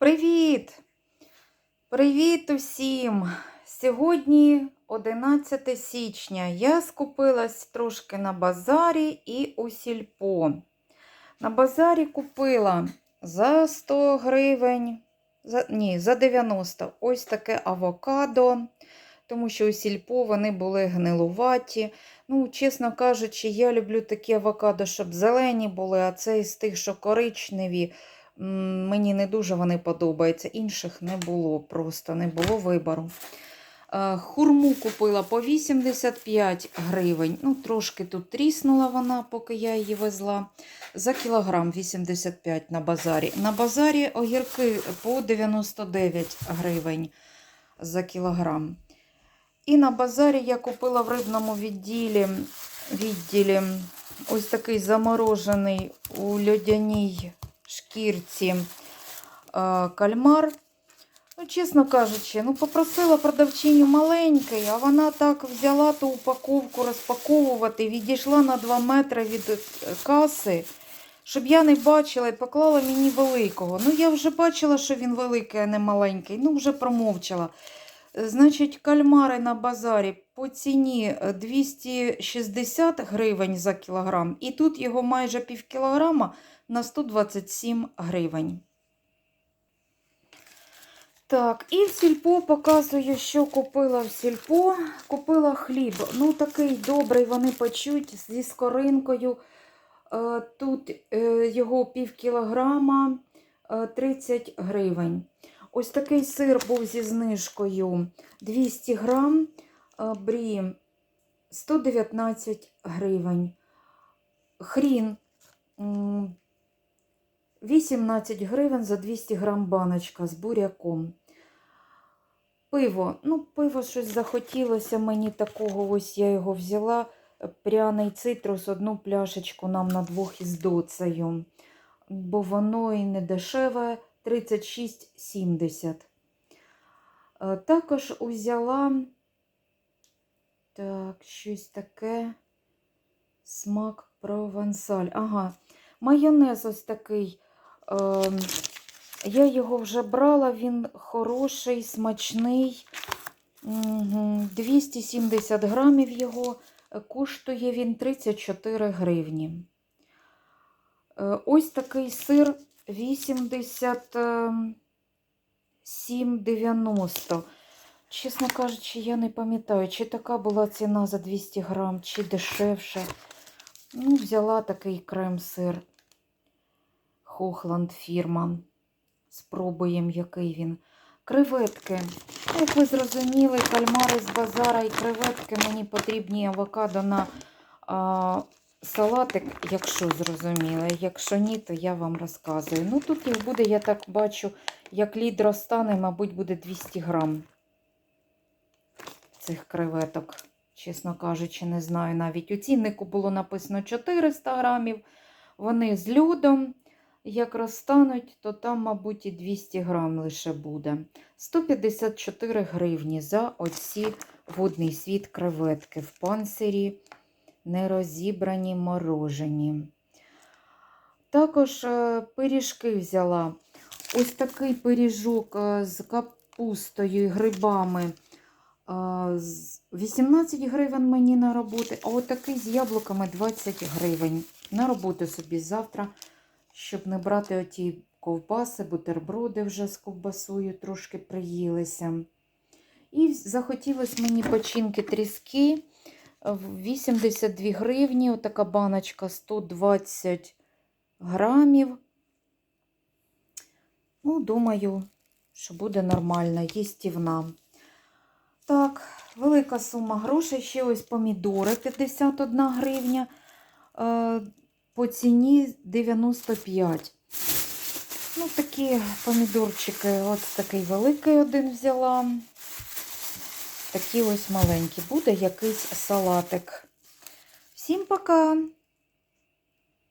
Привіт! Привіт усім! Сьогодні 11 січня. Я скупилась трошки на базарі і у сільпо. На базарі купила за 100 гривень, за, ні, за 90 ось таке авокадо, тому що у сільпо вони були гнилуваті. Ну, чесно кажучи, я люблю такі авокадо, щоб зелені були, а це із тих, що коричневі. Мені не дуже вони подобаються. Інших не було, просто не було вибору. Е, Хурму купила по 85 гривень. Ну, трошки тут тріснула вона, поки я її везла. За кілограм 85 на базарі. На базарі огірки по 99 гривень за кілограм. І на базарі я купила в рибному відділі, відділі ось такий заморожений у льодяній шкірці е, кальмар. Ну, чесно кажучи, ну попросила продавчиню маленький, а вона так взяла ту упаковку розпаковувати, відійшла на 2 метри від е, каси, щоб я не бачила і поклала мені великого. Ну, я вже бачила, що він великий, а не маленький. Ну, вже промовчала. Е, Значить, кальмари на базарі по ціні е, 260 гривень за кілограм, і тут його майже пів кілограма на 127 гривень. Так, і в сільпо показую, що купила в сільпо. Купила хліб. Ну, такий добрий, вони печуть зі скоринкою. Е, Тут е, його пів кілограма е, 30 гривень. Ось такий сир був зі знижкою 200 грам, е, брі 119 гривень. Хрін 18 гривень за 200 грам баночка з буряком. Пиво. Ну, пиво щось захотілося мені такого. Ось я його взяла. Пряний цитрус, одну пляшечку нам на двох із доцею. Бо воно і не дешеве 36,70. Е, Також узяла так, щось таке. Смак провансаль. Ага, майонез ось такий. Ем, я його вже брала, він хороший, смачний. 270 грамів його. Е, Коштує він 34 гривні. Е, Ось такий сир 87,90. Чесно кажучи, я не пам'ятаю, чи така була ціна за 200 грам, чи дешевше. Ну, взяла такий крем-сир. Хохланд фірма. Спробуємо, який він. Креветки. Як ви зрозуміли, кальмари з базара і креветки мені потрібні авокадо на а, салатик, якщо зрозуміли. Якщо ні, то я вам розказую. Ну, тут їх буде, я так бачу, як лід розтане, мабуть, буде 200 грам цих креветок. Чесно кажучи, не знаю навіть. У ціннику було написано 400 грамів. Вони з льодом. Як розтануть, то там, мабуть, і 200 грам лише буде. 154 гривні за оці водний світ креветки в панцирі нерозібрані морожені. Також е, пиріжки взяла. Ось такий пиріжок е, з капустою і грибами. е, 18 гривень мені на роботу, а отакий з яблуками 20 гривень. На роботу собі завтра щоб не брати оті ковбаси, бутерброди вже з ковбасою трошки приїлися. І захотілося мені печінки тріски. В 82 гривні, отака баночка 120 грамів. Ну, думаю, що буде нормально, їстівна. Так, велика сума грошей. Ще ось помідори 51 гривня. Е, по ціні 95. Ну, такі помідорчики, от такий великий один взяла. Такі ось маленькі. Буде якийсь салатик. Всім пока!